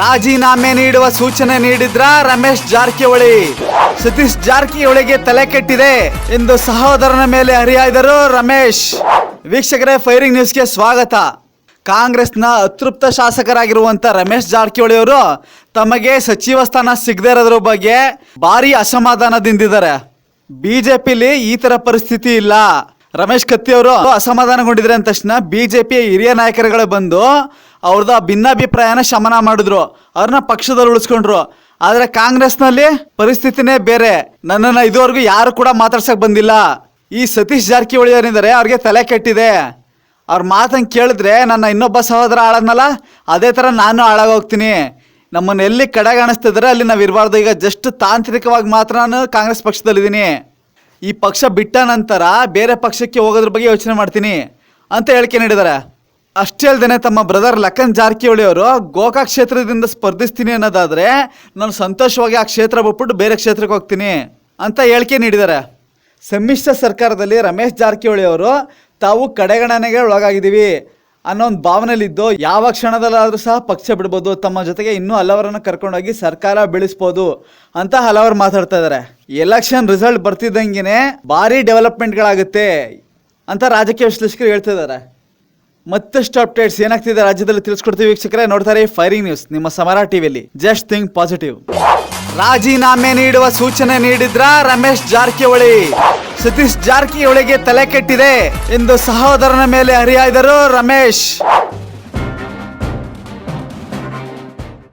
ರಾಜೀನಾಮೆ ನೀಡುವ ಸೂಚನೆ ನೀಡಿದ್ರ ರಮೇಶ್ ಜಾರಕಿಹೊಳಿ? ಸತೀಶ್ ಜಾರಕಿಹೊಳಿಗೆ ತಲೆ ಕೆಟ್ಟಿದೆ ಎಂದು ಸಹೋದರನ ಮೇಲೆ ಹರಿಹಾಯ್ದರು ರಮೇಶ್. ವೀಕ್ಷಕರೇ, ಫೈರಿಂಗ್ ನ್ಯೂಸ್ಗೆ ಸ್ವಾಗತ. ಕಾಂಗ್ರೆಸ್ನ ಅತೃಪ್ತ ಶಾಸಕರಾಗಿರುವಂತ ರಮೇಶ್ ಜಾರಕಿಹೊಳಿ ಅವರು ತಮಗೆ ಸಚಿವ ಸ್ಥಾನ ಸಿಗದೇ ಇರೋದ್ರ ಬಗ್ಗೆ ಭಾರಿ ಅಸಮಾಧಾನದಿಂದಿದ್ದಾರೆ. ಬಿಜೆಪಿಲಿ ಈ ತರ ಪರಿಸ್ಥಿತಿ ಇಲ್ಲ. ರಮೇಶ್ ಕತ್ತಿ ಅವರು ಅಸಮಾಧಾನಗೊಂಡಿದ್ರೆ ಅಂದ ತಕ್ಷಣ ಬಿಜೆಪಿ ಹಿರಿಯ ನಾಯಕರುಗಳು ಬಂದು ಅವ್ರದ್ದು ಭಿನ್ನಾಭಿಪ್ರಾಯನ ಶಮನ ಮಾಡಿದ್ರು. ಅವ್ರನ್ನ ಪಕ್ಷದಲ್ಲಿ ಉಳಿಸ್ಕೊಂಡ್ರು. ಆದ್ರೆ ಕಾಂಗ್ರೆಸ್ನಲ್ಲಿ ಪರಿಸ್ಥಿತಿನೇ ಬೇರೆ. ನನ್ನನ್ನ ಇದುವರೆಗೂ ಯಾರು ಕೂಡ ಮಾತಾಡ್ಸಕ್ ಬಂದಿಲ್ಲ. ಈ ಸತೀಶ್ ಜಾರಕಿಹೊಳಿ ಏನಿದ್ದಾರೆ ಅವ್ರಿಗೆ ತಲೆ ಕೆಟ್ಟಿದೆ. ಅವ್ರ ಮಾತನ್ನು ಕೇಳಿದ್ರೆ ನನ್ನ ಇನ್ನೊಬ್ಬ ಸಹೋದರ ಆಳದ್ನಲ್ಲ ಅದೇ ಥರ ನಾನು ಹಾಳಾಗೋಗ್ತೀನಿ. ನಮ್ಮನ್ನ ಎಲ್ಲಿ ಕಡೆಗಾಣಿಸ್ತಿದ್ರೆ ಅಲ್ಲಿ ನಾವು ಇರಬಾರ್ದು. ಈಗ ಜಸ್ಟ್ ತಾಂತ್ರಿಕವಾಗಿ ಮಾತ್ರ ನಾನು ಕಾಂಗ್ರೆಸ್ ಪಕ್ಷದಲ್ಲಿದ್ದೀನಿ. ಈ ಪಕ್ಷ ಬಿಟ್ಟ ನಂತರ ಬೇರೆ ಪಕ್ಷಕ್ಕೆ ಹೋಗೋದ್ರ ಬಗ್ಗೆ ಯೋಚನೆ ಮಾಡ್ತೀನಿ. ಅಂತ ಹೇಳಿಕೆ ನೀಡಿದ್ದಾರೆ. ಅಷ್ಟೇ ಅಲ್ದೇನೆ ತಮ್ಮ ಬ್ರದರ್ ಲಖನ್ ಜಾರಕಿಹೊಳಿ ಅವರು ಗೋಕಾಕ್ ಕ್ಷೇತ್ರದಿಂದ ಸ್ಪರ್ಧಿಸ್ತೀನಿ ಅನ್ನೋದಾದ್ರೆ ನಾನು ಸಂತೋಷವಾಗಿ ಆ ಕ್ಷೇತ್ರ ಬಿಟ್ಬಿಟ್ಟು ಬೇರೆ ಕ್ಷೇತ್ರಕ್ಕೆ ಹೋಗ್ತೀನಿ ಅಂತ ಹೇಳಿಕೆ ನೀಡಿದ್ದಾರೆ. ಸಮ್ಮಿಶ್ರ ಸರ್ಕಾರದಲ್ಲಿ ರಮೇಶ್ ಜಾರಕಿಹೊಳಿ ಅವರು ತಾವು ಕಡೆಗಣನೆಗೆ ಒಳಗಾಗಿದ್ದೀವಿ ಅನ್ನೋ ಒಂದು ಭಾವನೆಯಲ್ಲಿದ್ದು ಯಾವ ಕ್ಷಣದಲ್ಲಾದರೂ ಸಹ ಪಕ್ಷ ಬಿಡ್ಬೋದು, ತಮ್ಮ ಜೊತೆಗೆ ಇನ್ನೂ ಹಲವರನ್ನು ಕರ್ಕೊಂಡೋಗಿ ಸರ್ಕಾರ ಬೆಳೆಸ್ಬೋದು ಅಂತ ಹಲವರು ಮಾತಾಡ್ತಾ ಇದ್ದಾರೆ. ಎಲೆಕ್ಷನ್ ರಿಸಲ್ಟ್ ಬರ್ತಿದ್ದಂಗೆ ಭಾರಿ ಡೆವಲಪ್ಮೆಂಟ್ಗಳಾಗುತ್ತೆ ಅಂತ ರಾಜಕೀಯ ವಿಶ್ಲೇಷಕರು ಹೇಳ್ತಾ ಇದ್ದಾರೆ. ಮತ್ತಷ್ಟು ಅಪ್ಡೇಟ್ಸ್ ಏನಾಗ್ತಿದೆ ರಾಜ್ಯದಲ್ಲಿ ತಿಳಿಸ್ಕೊಡ್ತೀವಿ ವೀಕ್ಷಕರೇ. ನೋಡ್ತಾರೆ ಫೈರಿಂಗ್ ನ್ಯೂಸ್ ನಿಮ್ಮ ಸಮರ ಟಿವಿಯಲ್ಲಿ ಜಸ್ಟ್ ಥಿಂಕ್ ಪಾಸಿಟಿವ್ ರಾಜೀನಾಮೆ ನೀಡುವ ಸೂಚನೆ ನೀಡಿದ್ರ ರಮೇಶ್ ಜಾರಕಿಹೊಳಿ? ಸತೀಶ್ ಜಾರಕಿಹೊಳಿಗೆ ತಲೆ ಕೆಟ್ಟಿದೆ ಎಂದು ಸಹೋದರನ ಮೇಲೆ ಹರಿಹಾಯ್ದರು ರಮೇಶ್.